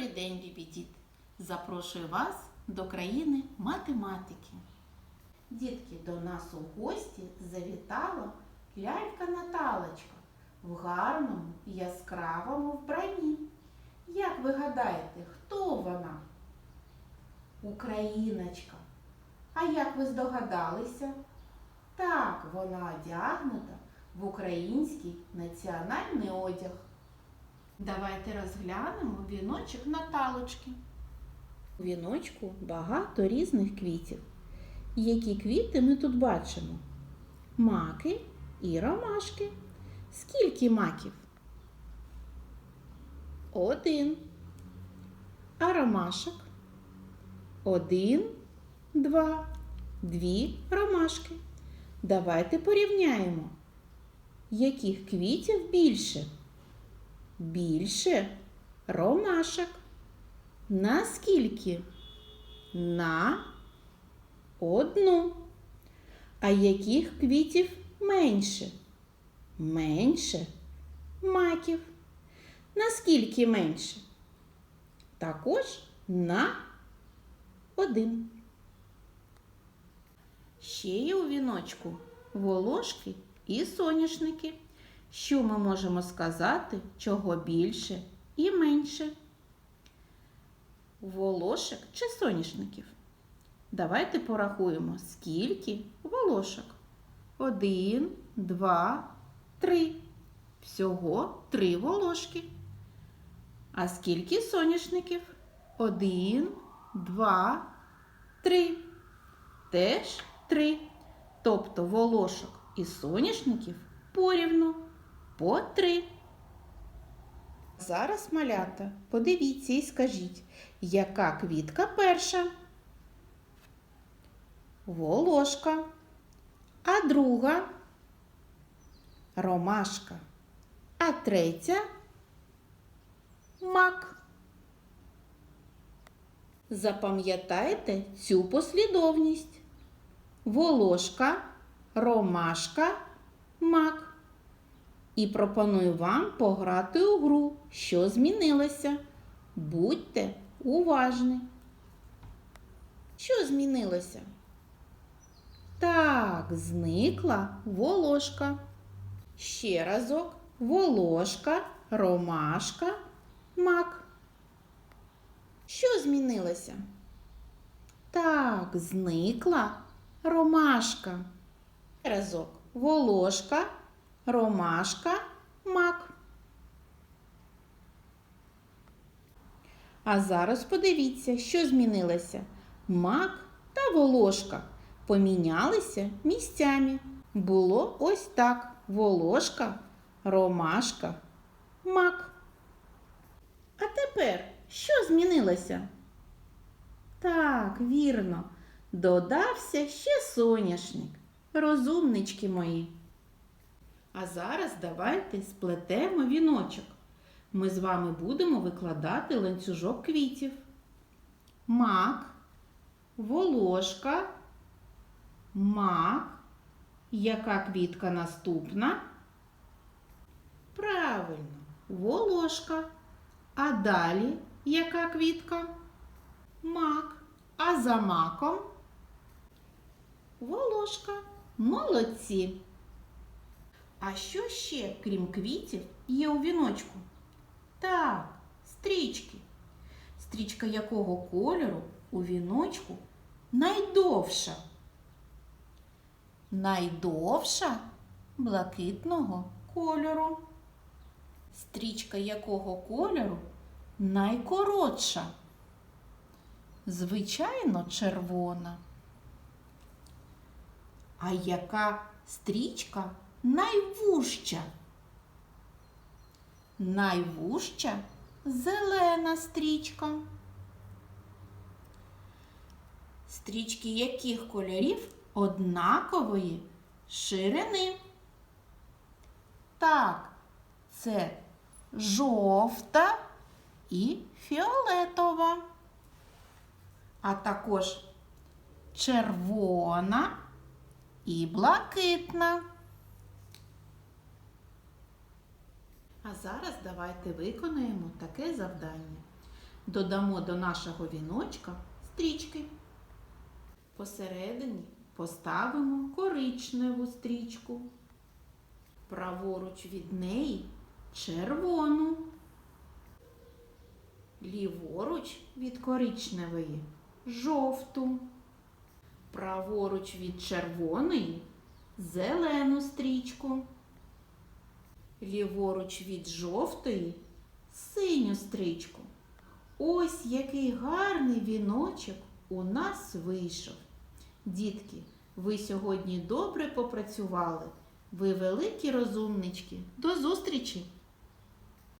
Добрий день, любі діти! Запрошую вас до країни математики. Дітки, до нас у гості завітала лялька Наталочка в гарному яскравому вбранні. Як ви гадаєте, хто вона? Україночка. А як ви здогадалися? Так, вона одягнута в український національний одяг. Давайте розглянемо віночок Наталочки. У віночку багато різних квітів. Які квіти ми тут бачимо? Маки і ромашки. Скільки маків? Один. А ромашок? Один, два, дві ромашки. Давайте порівняємо. Яких квітів більше? Більше ромашок. Наскільки? На одну. А яких квітів менше? Менше маків. Наскільки менше? Також на один. Ще є у віночку волошки і соняшники. Що ми можемо сказати, чого більше і менше? Волошок чи соняшників? Давайте порахуємо, скільки волошок. Один, два, три. Всього три волошки. А скільки соняшників? Один, два, три. Теж три. Тобто волошок і соняшників порівну по три. Зараз, малята, подивіться і скажіть, яка квітка перша? Волошка. А друга ромашка. А третя мак. Запам'ятайте цю послідовність. Волошка, ромашка, мак. І пропоную вам пограти у гру, що змінилося. Будьте уважні. Що змінилося? Так, зникла волошка. Ще разок волошка, ромашка, мак. Що змінилося? Так, зникла ромашка. Разок волошка, ромашка, мак. А зараз подивіться, що змінилося. Мак та волошка помінялися місцями. Було ось так: волошка, ромашка, мак. А тепер що змінилося? Так, вірно, додався ще соняшник. Розумнички мої. А зараз давайте сплетемо віночок. Ми з вами будемо викладати ланцюжок квітів. Мак, волошка, мак. Яка квітка наступна? Правильно, волошка. А далі яка квітка? Мак. А за маком? Волошка. Молодці. А що ще, крім квітів, є у віночку? Так, стрічки. Стрічка якого кольору у віночку найдовша? Найдовша блакитного кольору. Стрічка якого кольору найкоротша? Звичайно, червона. А яка стрічка найвужча? Найвужча зелена стрічка. Стрічки яких кольорів однакової ширини? Так, це жовта і фіолетова, а також червона і блакитна. А зараз давайте виконаємо таке завдання. додамо до нашого віночка стрічки. Посередині поставимо коричневу стрічку. Праворуч від неї червону. Ліворуч від коричневої жовту. Праворуч від червоної зелену стрічку. Ліворуч від жовтої синю стрічку. Ось який гарний віночок у нас вийшов. Дітки, ви сьогодні добре попрацювали. Ви великі розумнички. До зустрічі!